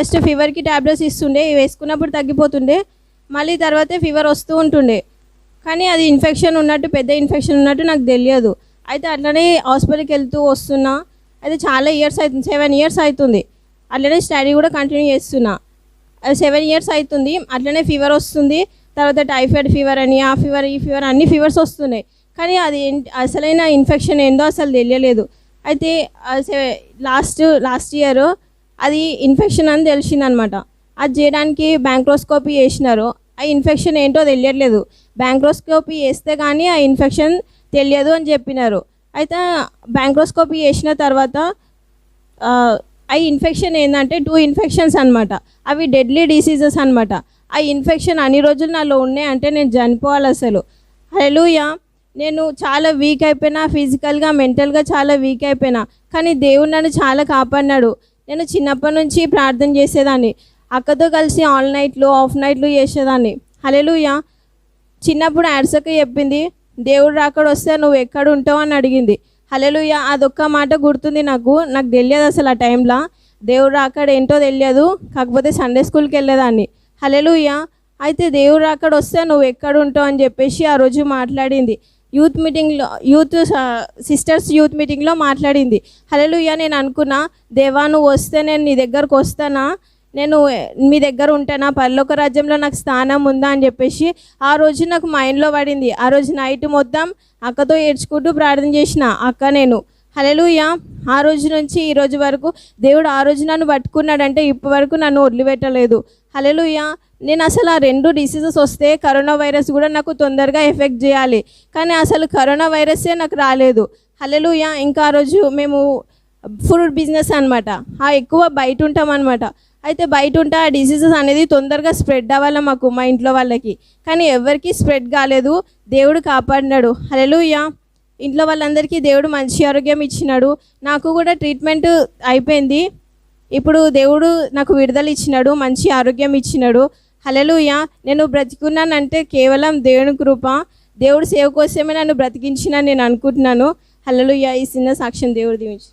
Just ఫీవర్కి tablets ఇస్తుండే ఇవి వేసుకున్నప్పుడు తగ్గిపోతుండే మళ్ళీ తర్వాతే ఫీవర్ వస్తూ ఉంటుండే. కానీ అది ఇన్ఫెక్షన్ ఉన్నట్టు పెద్ద ఇన్ఫెక్షన్ ఉన్నట్టు నాకు తెలియదు. అయితే అట్లనే హాస్పిటల్కి వెళ్తూ వస్తున్నా. అయితే చాలా ఇయర్స్ అవుతుంది సెవెన్ ఇయర్స్ అవుతుంది అట్లనే స్టడీ కూడా కంటిన్యూ చేస్తున్నా. అది సెవెన్ ఇయర్స్ అవుతుంది అట్లనే ఫీవర్ వస్తుంది. తర్వాత టైఫాయిడ్ ఫీవర్ అని ఆ ఫీవర్ ఈ ఫీవర్ అన్ని ఫీవర్స్ వస్తున్నాయి. కానీ అది ఏంటి అసలైన ఇన్ఫెక్షన్ ఏందో అసలు తెలియలేదు. అయితే లాస్ట్ లాస్ట్ ఇయర్ అది ఇన్ఫెక్షన్ అని తెలిసిందనమాట. అది చేయడానికి బ్యాంక్రోస్కోపీ చేసినారు. ఆ ఇన్ఫెక్షన్ ఏంటో తెలియట్లేదు. బ్యాంక్రోస్కోపీ చేస్తే కానీ ఆ ఇన్ఫెక్షన్ తెలియదు అని చెప్పినారు. అయితే బ్యాంక్రోస్కోపీ చేసిన తర్వాత ఆ, ఇన్ఫెక్షన్ ఏంటంటే టూ ఇన్ఫెక్షన్స్ అనమాట. అవి డెడ్లీ డిసీజెస్ అనమాట. ఆ ఇన్ఫెక్షన్ అన్ని రోజులు నాలో ఉన్నాయి అంటే నేను చనిపోవాలి అసలు. హలోయా నేను చాలా వీక్ అయిపోయినా ఫిజికల్గా మెంటల్గా చాలా వీక్ అయిపోయినా. కానీ దేవుడు నన్ను చాలా కాపాడినాడు. నేను చిన్నప్పటి నుంచి ప్రార్థన చేసేదాన్ని. అక్కతో కలిసి ఆల్ నైట్లు ఆఫ్ నైట్లు చేసేదాన్ని. హలెలుయ చిన్నప్పుడు యాడ్సక్క చెప్పింది దేవుడు అక్కడ వస్తే నువ్వు ఎక్కడ ఉంటావు? అని అడిగింది. హలెలుయ అదొక్క మాట గుర్తుంది నాకు. నాకు తెలియదు అసలు ఆ టైంలో. దేవుడు రాకడ ఏంటో తెలియదు. కాకపోతే సండే స్కూల్కి వెళ్ళేదాన్ని. హలెలుయ అయితే దేవుడు అక్కడ వస్తే నువ్వు ఎక్కడ ఉంటావు? అని చెప్పేసి ఆ రోజు మాట్లాడింది. యూత్ మీటింగ్లో యూత్ సిస్టర్స్ యూత్ మీటింగ్లో మాట్లాడింది. హలలుయ్య నేను అనుకున్నా దేవా నువ్వు వస్తే నేను నీ దగ్గరకు వస్తానా? నేను మీ దగ్గర ఉంటానా? పర్లోక రాజ్యంలో నాకు స్థానం ఉందా? అని చెప్పేసి ఆ రోజు నాకు మైండ్లో పడింది. ఆ రోజు నైట్ మొత్తం అక్కతో ఏడ్చుకుంటూ ప్రార్థన చేసిన అక్క నేను. హలెలుయ ఆ రోజు నుంచి ఈ రోజు వరకు దేవుడు ఆ రోజు నన్ను పట్టుకున్నాడంటే ఇప్పటి వరకు నన్ను వదిలిపెట్టలేదు. హలెలుయ నేను అసలు ఆ రెండు డిసీజెస్ వస్తే కరోనా వైరస్ కూడా నాకు తొందరగా ఎఫెక్ట్ చేయాలి. కానీ అసలు కరోనా వైరస్సే నాకు రాలేదు. హలెలుయ ఇంకా ఆ రోజు మేము ఫుడ్ బిజినెస్ అనమాట ఆ ఎక్కువ బయట ఉంటాం అనమాట అయితే బయట ఉంటే ఆ డిసీజెస్ అనేది తొందరగా స్ప్రెడ్ అవ్వాలి మాకు మా ఇంట్లో వాళ్ళకి. కానీ ఎవరికి స్ప్రెడ్ కాలేదు. దేవుడు కాపాడినాడు. హలెలుయా ఇంట్లో వాళ్ళందరికీ దేవుడు మంచి ఆరోగ్యం ఇచ్చినాడు. నాకు కూడా ట్రీట్మెంట్ అయిపోయింది. ఇప్పుడు దేవుడు నాకు విడుదల ఇచ్చినాడు మంచి ఆరోగ్యం ఇచ్చినాడు. హలెలుయా నేను బ్రతికున్నానంటే కేవలం దేవుని కృప దేవుడు సేవ కోసమే నన్ను బ్రతికించిన నేను అనుకుంటున్నాను. హలలుయ ఈ చిన్న సాక్ష్యం దేవుడు దీవించి.